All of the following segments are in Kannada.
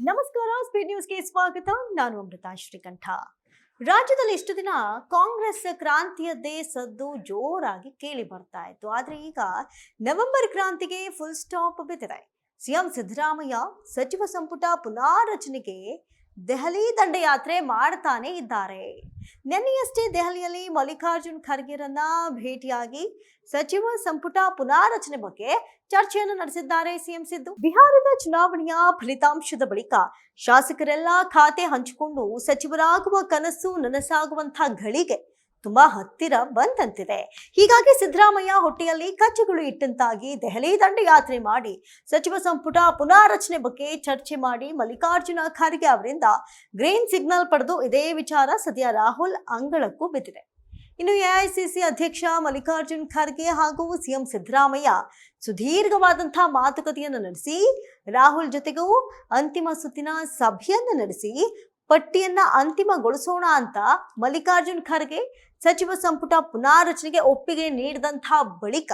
ನಮಸ್ಕಾರ ಸ್ಪೀಡ್ ನ್ಯೂಸ್ಗೆ ಸ್ವಾಗತ. ನಾನು ಅಮೃತ ಶ್ರೀಕಂಠ. ರಾಜ್ಯದಲ್ಲಿ ಇಷ್ಟು ದಿನ ಕಾಂಗ್ರೆಸ್ ಕ್ರಾಂತಿಯದ್ದೇ ಸದ್ದು ಜೋರಾಗಿ ಕೇಳಿ ಬರ್ತಾ ಇತ್ತು. ಆದ್ರೆ ಈಗ ನವೆಂಬರ್ ಕ್ರಾಂತಿಗೆ ಫುಲ್ ಸ್ಟಾಪ್ ಬಿದ್ದಿದೆ. ಸಿಎಂ ಸಿದ್ದರಾಮಯ್ಯ, ಸಚಿವ ಸಂಪುಟ ಪುನಾರಚನೆಗೆ ದೆಹಲಿ ದಂಡಯಾತ್ರೆ ಮಾಡ್ತಾನೆ ಇದ್ದಾರೆ. ನಿನ್ನೆಯಷ್ಟೇ ದೆಹಲಿಯಲ್ಲಿ ಮಲ್ಲಿಕಾರ್ಜುನ್ ಖರ್ಗೆರನ್ನ ಭೇಟಿಯಾಗಿ ಸಚಿವ ಸಂಪುಟ ಪುನಾರಚನೆ ಬಗ್ಗೆ ಚರ್ಚೆಯನ್ನು ನಡೆಸಿದ್ದಾರೆ ಸಿಎಂ ಸಿದ್ದು. ಬಿಹಾರದ ಚುನಾವಣೆಯ ಫಲಿತಾಂಶದ ಬಳಿಕ ಶಾಸಕರೆಲ್ಲ ಖಾತೆ ಹಂಚಿಕೊಂಡು ಸಚಿವರಾಗುವ ಕನಸು ನನಸಾಗುವಂತಹ ಗಳಿಗೆ ತುಂಬಾ ಹತ್ತಿರ ಬಂದಂತಿದೆ. ಹೀಗಾಗಿ ಸಿದ್ದರಾಮಯ್ಯ ಹೊಟ್ಟೆಯಲ್ಲಿ ಕಚ್ಚುಗಳು ಇಟ್ಟಂತಾಗಿ ದೆಹಲಿ ದಂಡಯಾತ್ರೆ ಮಾಡಿ, ಸಚಿವ ಸಂಪುಟ ಪುನಾರಚನೆ ಬಗ್ಗೆ ಚರ್ಚೆ ಮಾಡಿ ಮಲ್ಲಿಕಾರ್ಜುನ ಖರ್ಗೆ ಅವರಿಂದ ಗ್ರೀನ್ ಸಿಗ್ನಲ್ ಪಡೆದು ಇದೇ ವಿಚಾರ ಸದ್ಯ ರಾಹುಲ್ ಅಂಗಳಕ್ಕೂ ಬಿದ್ದಿದೆ. ಇನ್ನು ಎಐಸಿಸಿ ಅಧ್ಯಕ್ಷ ಮಲ್ಲಿಕಾರ್ಜುನ್ ಖರ್ಗೆ ಹಾಗೂ ಸಿಎಂ ಸಿದ್ದರಾಮಯ್ಯ ಸುದೀರ್ಘವಾದಂತಹ ಮಾತುಕತೆಯನ್ನು ನಡೆಸಿ, ರಾಹುಲ್ ಜೊತೆಗೂ ಅಂತಿಮ ಸುತ್ತಿನ ಸಭೆಯನ್ನು ನಡೆಸಿ ಪಟ್ಟಿಯನ್ನ ಅಂತಿಮಗೊಳಿಸೋಣ ಅಂತ ಮಲ್ಲಿಕಾರ್ಜುನ್ ಖರ್ಗೆ ಸಚಿವ ಸಂಪುಟ ಪುನಾರಚನೆಗೆ ಒಪ್ಪಿಗೆ ನೀಡಿದಂತಹ ಬಳಿಕ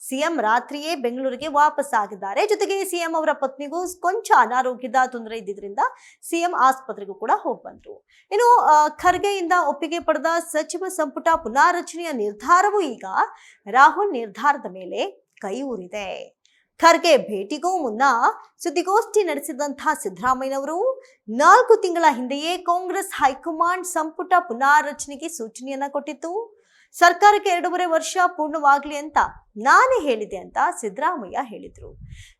ಸಿಎಂ ರಾತ್ರಿಯೇ ಬೆಂಗಳೂರಿಗೆ ವಾಪಸ್ ಆಗಿದ್ದಾರೆ. ಜೊತೆಗೆ ಸಿಎಂ ಅವರ ಪತ್ನಿಗೂ ಕೊಂಚ ಅನಾರೋಗ್ಯದ ತೊಂದರೆ ಇದ್ದಿದ್ರಿಂದ ಸಿಎಂ ಆಸ್ಪತ್ರೆಗೂ ಕೂಡ ಹೋಗಿ ಬಂದ್ರು. ಇನ್ನು ಖರ್ಗೆಯಿಂದ ಒಪ್ಪಿಗೆ ಪಡೆದ ಸಚಿವ ಸಂಪುಟ ಪುನಾರಚನೆಯ ನಿರ್ಧಾರವೂ ಈಗ ರಾಹುಲ್ ನಿರ್ಧಾರದ ಮೇಲೆ ಕೈ ಖರ್ಗೆ ಭೇಟಿಗೂ ಮುನ್ನ ಸುದ್ದಿಗೋಷ್ಠಿ ನಡೆಸಿದಂತಹ ಸಿದ್ದರಾಮಯ್ಯನವರು, ನಾಲ್ಕು ತಿಂಗಳ ಹಿಂದೆಯೇ ಕಾಂಗ್ರೆಸ್ ಹೈಕಮಾಂಡ್ ಸಂಪುಟ ಪುನಾರಚನೆಗೆ ಸೂಚನೆಯನ್ನ ಕೊಟ್ಟಿತ್ತು. ಸರ್ಕಾರಕ್ಕೆ ಎರಡೂವರೆ ವರ್ಷ ಪೂರ್ಣವಾಗ್ಲಿ ಅಂತ ನಾನೇ ಹೇಳಿದೆ ಅಂತ ಸಿದ್ದರಾಮಯ್ಯ ಹೇಳಿದ್ರು.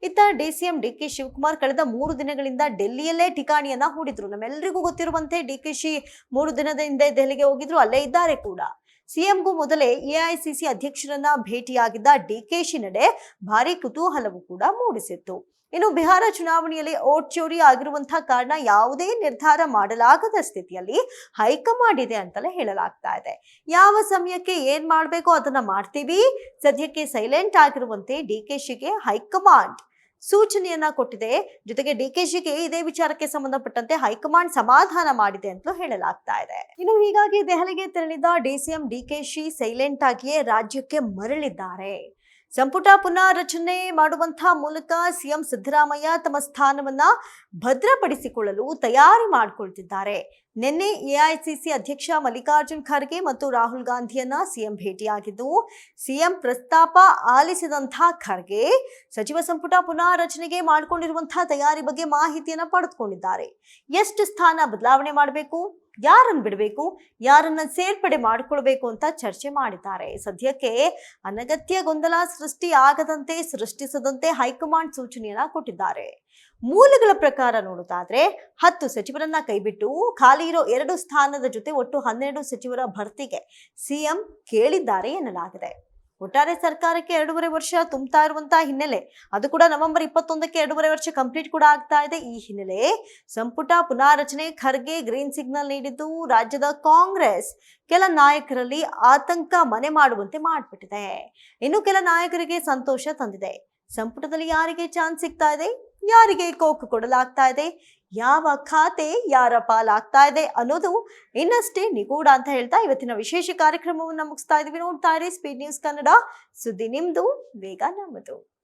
ಇತ್ತ D C M D K Shivakumar ಕಳೆದ ಮೂರು ದಿನಗಳಿಂದ ಡೆಲ್ಲಿಯಲ್ಲೇ ಠಿಕಾಣಿಯನ್ನ ಹೂಡಿದ್ರು. ನಮ್ಮೆಲ್ಲರಿಗೂ ಗೊತ್ತಿರುವಂತೆ ಡಿ ಕೆ ಶಿ ಮೂರು ದಿನದ ಹಿಂದೆ ದೆಹಲಿಗೆ ಹೋಗಿದ್ರು. ಅಲ್ಲೇ ಇದ್ದಾರೆ ಕೂಡ. ಸಿಎಂಗೂ ಮೊದಲೇ ಎಐಸಿಸಿ ಅಧ್ಯಕ್ಷರನ್ನ ಭೇಟಿಯಾಗಿದ್ದ ಡಿಕೆಶಿ ನಡೆ ಭಾರಿ ಕುತೂಹಲವು ಕೂಡ ಮೂಡಿಸಿತ್ತು. ಇನ್ನು ಬಿಹಾರ ಚುನಾವಣೆಯಲ್ಲಿ ಓಟ್ ಚೋರಿ ಆಗಿರುವಂತಹ ಕಾರಣ ಯಾವುದೇ ನಿರ್ಧಾರ ಮಾಡಲಾಗದ ಸ್ಥಿತಿಯಲ್ಲಿ ಹೈಕಮಾಂಡ್ ಇದೆ ಅಂತಲೇ ಹೇಳಲಾಗ್ತಾ ಇದೆ. ಯಾವ ಸಮಯಕ್ಕೆ ಏನ್ ಮಾಡಬೇಕೋ ಅದನ್ನ ಮಾಡ್ತೀವಿ. ಸದ್ಯಕ್ಕೆ ಸೈಲೆಂಟ್ ಆಗಿರುವಂತೆ ಡಿಕೆಶಿಗೆ ಹೈಕಮಾಂಡ್ ಸೂಚನೆಯನ್ನ ಕೊಟ್ಟಿದೆ. ಜೊತೆಗೆ ಡಿಕೆಶಿಗೆ ಇದೇ ವಿಚಾರಕ್ಕೆ ಸಂಬಂಧಪಟ್ಟಂತೆ ಹೈಕಮಾಂಡ್ ಸಮಾಧಾನ ಮಾಡಿದೆ ಅಂತಲೂ ಹೇಳಲಾಗ್ತಾ ಇದೆ. ಇನ್ನು ಹೀಗಾಗಿ ದೆಹಲಿಗೆ ತೆರಳಿದ ಡಿಸಿಎಂ ಡಿಕೆಶಿ ಸೈಲೆಂಟ್ ಆಗಿಯೇ ರಾಜ್ಯಕ್ಕೆ ಮರಳಿದ್ದಾರೆ. ಸಂಪುಟ ಪುನಾರಚನೆ ಮಾಡುವಂತಹ ಮೂಲಕ ಸಿಎಂ ಸಿದ್ದರಾಮಯ್ಯ ತಮ್ಮ ಸ್ಥಾನವನ್ನ ಭದ್ರಪಡಿಸಿಕೊಳ್ಳಲು ತಯಾರಿ ಮಾಡಿಕೊಳ್ತಿದ್ದಾರೆ. ನಿನ್ನೆ ಎಐಸಿಸಿ ಅಧ್ಯಕ್ಷ ಮಲ್ಲಿಕಾರ್ಜುನ್ ಖರ್ಗೆ ಮತ್ತು ರಾಹುಲ್ ಗಾಂಧಿಯನ್ನ ಸಿಎಂ ಭೇಟಿಯಾಗಿದ್ದು, ಸಿಎಂ ಪ್ರಸ್ತಾಪ ಆಲಿಸಿದಂಥ ಖರ್ಗೆ ಸಚಿವ ಸಂಪುಟ ಪುನಾರಚನೆಗೆ ಮಾಡಿಕೊಂಡಿರುವಂತಹ ತಯಾರಿ ಬಗ್ಗೆ ಮಾಹಿತಿಯನ್ನ ಪಡೆದುಕೊಂಡಿದ್ದಾರೆ. ಎಷ್ಟು ಸ್ಥಾನ ಬದಲಾವಣೆ ಮಾಡಬೇಕು? ಯಾರನ್ನು ಬಿಡಬೇಕು? ಯಾರನ್ನ ಸೇರ್ಪಡೆ ಮಾಡಿಕೊಳ್ಬೇಕು ಅಂತ ಚರ್ಚೆ ಮಾಡಿದ್ದಾರೆ. ಸದ್ಯಕ್ಕೆ ಅನಗತ್ಯ ಗೊಂದಲ ಸೃಷ್ಟಿ ಆಗದಂತೆ ಸೃಷ್ಟಿಸದಂತೆ ಹೈಕಮಾಂಡ್ ಸೂಚನೆಯನ್ನ ಕೊಟ್ಟಿದ್ದಾರೆ. ಮೂಲಗಳ ಪ್ರಕಾರ ನೋಡೋದಾದ್ರೆ, ಹತ್ತು ಸಚಿವರನ್ನ ಕೈಬಿಟ್ಟು ಖಾಲಿ ಇರೋ ಎರಡು ಸ್ಥಾನದ ಜೊತೆ ಒಟ್ಟು ಹನ್ನೆರಡು ಸಚಿವರ ಭರ್ತಿಗೆ ಸಿಎಂ ಕೇಳಿದ್ದಾರೆ ಎನ್ನಲಾಗಿದೆ. ಒಟ್ಟಾರೆ ಸರ್ಕಾರಕ್ಕೆ ಎರಡೂವರೆ ವರ್ಷ ತುಂಬ್ತಾ ಇರುವಂತಹ ಹಿನ್ನೆಲೆ, ಅದು ಕೂಡ ನವೆಂಬರ್ ಇಪ್ಪತ್ತೊಂದಕ್ಕೆ ಎರಡೂವರೆ ವರ್ಷ ಕಂಪ್ಲೀಟ್ ಕೂಡ ಆಗ್ತಾ ಇದೆ. ಈ ಹಿನ್ನೆಲೆ ಸಂಪುಟ ಪುನಾರಚನೆ ಖರ್ಗೆ ಗ್ರೀನ್ ಸಿಗ್ನಲ್ ನೀಡಿದ್ದು ರಾಜ್ಯದ ಕಾಂಗ್ರೆಸ್ ಕೆಲ ನಾಯಕರಲ್ಲಿ ಆತಂಕ ಮನೆ ಮಾಡುವಂತೆ ಮಾಡಿಬಿಟ್ಟಿದೆ. ಇನ್ನು ಕೆಲ ನಾಯಕರಿಗೆ ಸಂತೋಷ ತಂದಿದೆ. ಸಂಪುಟದಲ್ಲಿ ಯಾರಿಗೆ ಚಾನ್ಸ್ ಸಿಗ್ತಾ ಇದೆ? ಯಾರಿಗೆ ಕೋಕು ಕೊಡಲಾಗ್ತಾ ಇದೆ? ಯಾವ ಖಾತೆ ಯಾರ ಪಾಲಾಗ್ತಾ ಇದೆ ಅನ್ನೋದು ಇನ್ನಷ್ಟೇ ನಿಗೂಢ ಅಂತ ಹೇಳ್ತಾ ಇವತ್ತಿನ ವಿಶೇಷ ಕಾರ್ಯಕ್ರಮವನ್ನು ಮುಗಿಸ್ತಾ ಇದೀವಿ ನೋಡ್ತಾ ಇರಿ. ಸ್ಪೀಡ್ ನ್ಯೂಸ್ ಕನ್ನಡ ಸುದ್ದಿ ನಿಮ್ದು, ಬೇಗ ನಮ್ಮದು